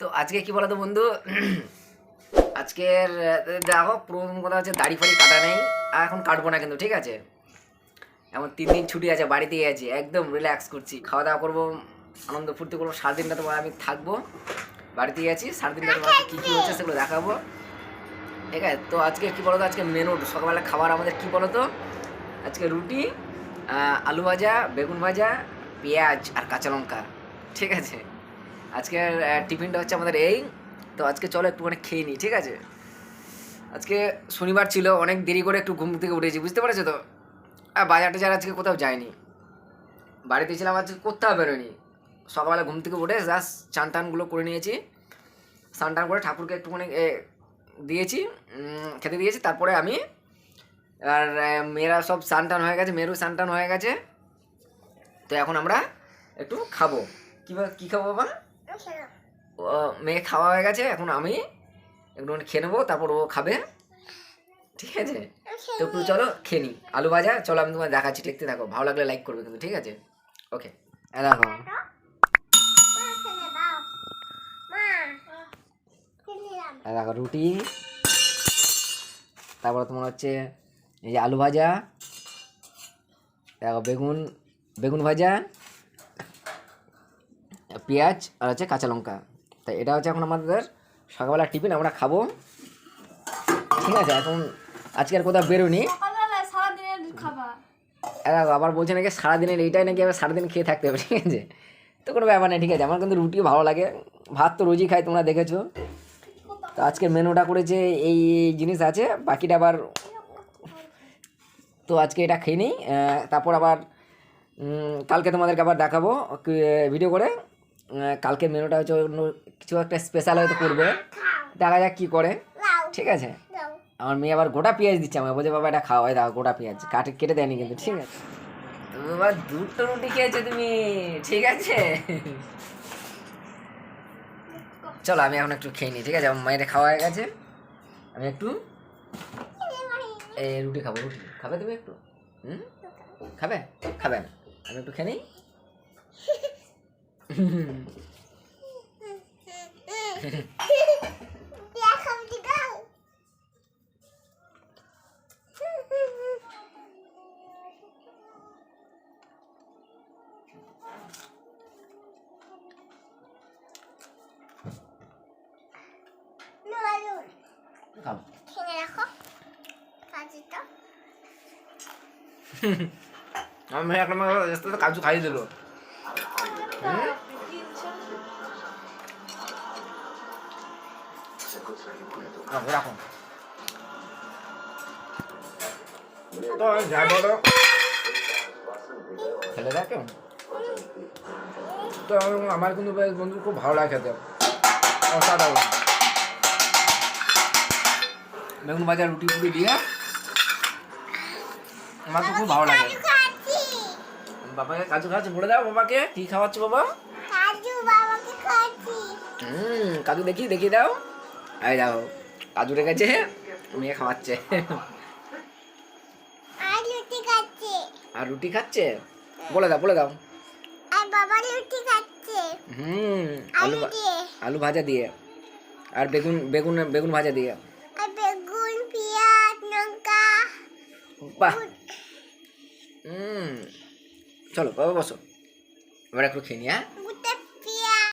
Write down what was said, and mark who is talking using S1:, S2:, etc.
S1: তো আজকে কি বলতো বন্ধু? আজকের, দেখো, প্রথম কথা হচ্ছে দাড়ি ফাড়ি কাটা নেই, আর এখন কাটবো না কিন্তু, ঠিক আছে? এমন তিন দিন ছুটি আছে, বাড়িতেই আছি, একদম রিল্যাক্স করছি। খাওয়া দাওয়া করব, আনন্দ ফুর্তি করব সাত দিনটা তোমার আমি থাকব, বাড়িতেই আছি সাত দিনটা তোমার কী কী হচ্ছে সেগুলো দেখাবো। ঠিক আছে? তো আজকে কি বলতো, আজকে মেনু সকালবেলা খাবার আমাদের কি বলতো? আজকে রুটি আলু ভাজা, বেগুন ভাজা, পেঁয়াজ আর কাঁচা লঙ্কা, ঠিক আছে? আজকের টিফিনটা হচ্ছে আমাদের এই। তো আজকে চলো একটুখানি খেয়ে নিই ঠিক আছে? আজকে শনিবার ছিল অনেক দেরি করে একটু ঘুম থেকে উঠেছি বুঝতে পারছ তো? আর বাজার টাজার আজকে কোথাও যায়নি। বাড়িতে ছিলাম আজকে কোথাও বেরোয়নি। সকালবেলা ঘুম থেকে উঠে জাস্ট চান টানগুলো করে নিয়েছি। স্নান টান করে ঠাকুরকে একটুখানি এ, দিয়েছি খেতে দিয়েছি। তারপরে আমি আর মেয়েরা সব স্নান টান হয়ে গেছে মেয়েরও স্নান টান হয়ে গেছে। তো এখন আমরা একটু খাব। কী কী খাব ও মেয়ে খাওয়া হয়ে গেছে, এখন আমি একটুখানি খেয়ে নেব, তারপর ও খাবে। ঠিক আছে? তো একটু চলো, খেয়ে নিই আলু ভাজা, চলো আমি তোমায় দেখাচ্ছি, দেখতে থাকো। ভালো লাগলে লাইক করবে কিন্তু, ঠিক আছে? ওকে দেখো দেখো রুটি। তারপর তোমার হচ্ছে, এই যে আলু ভাজা দেখো বেগুন বেগুন ভাজা পেঁয়াজ আর হচ্ছে কাঁচা লঙ্কা। তাই এটা হচ্ছে এখন আমাদের সকালবেলা টিফিন আমরা খাব। ঠিক আছে এখন আজকে আর কোথাও বেরোনি আবার বলছে নাকি সারাদিনের এইটাই নাকি আবার সারাদিন খেয়ে থাকতে হবে ঠিক আছে? তো কোনো ব্যাপার নেই ঠিক আছে আমার কিন্তু রুটিও ভালো লাগে। ভাত তো রোজই খাই তোমরা দেখেছ। তো আজকের মেনুটা করেছে এই এই জিনিস আছে বাকিটা আবার তো আজকে এটা খেয়ে নিই। তারপর আবার কালকে তোমাদেরকে আবার দেখাবো ভিডিও করে। কালকের মেনুটা হচ্ছে অন্য কিছু একটা স্পেশাল হয়তো করবে। দেখা যাক কী করে। ঠিক আছে। আমার মেয়ে আবার গোটা পেঁয়াজ দিচ্ছে আমাকে বলছে, বাবা, এটা খাওয়া হয় দেখো, গোটা পেঁয়াজ। কাটে, কেটে দেয়নি কিন্তু। ঠিক আছে। বাবা, দুটো রুটি খেয়েছো তুমি? ঠিক আছে। চলো, আমি এখন একটু খেয়ে নিই। ঠিক আছে? আমার মায়ের খাওয়া হয়ে গেছে। আমি একটু এই রুটি খাব, রুটি। খাবে তুমি একটু? হুম? খাবে? খাবে আমি একটু খেয়ে নিই। খাব আমার মেয়ে একটা আমার রাস্তাতে কাজু খাইয়ে দিল। রাখো তো যাই বলো ফেলে দেখ তো আমার- আমার কিন্তু বন্ধু খুব ভালো লাগে খেতে। অসাধারণ। বেগুন ভাজা রুটি ফুটি দিয়ে। আমার তো খুব ভালো লাগে। বাবাকে কাজু খাওয়াচ্ছে বলে দাও বাবাকে। কি খাওয়াচ্ছ বাবা? কাজু বাবাকে খাওয়াচ্ছি। হুম কাজু দেখি দেখি দাও। এই দাও কাজু রেখেছে মেয়ে খাওয়াচ্ছে। আর রুটি খাচ্ছে। আর রুটি খাচ্ছে? বলে দাও বলে দাও। আর বাবা রুটি খাচ্ছে। হুম আলু আলু ভাজা দিয়ে। আর বেগুন বেগুন বেগুন ভাজা দিয়ে।
S2: আর বেগুন পেঁয়াজ লঙ্কা।
S1: বাহ। হুম চলো বাবা বসো। এবার একটু খেয়ে নি হ্যাঁ?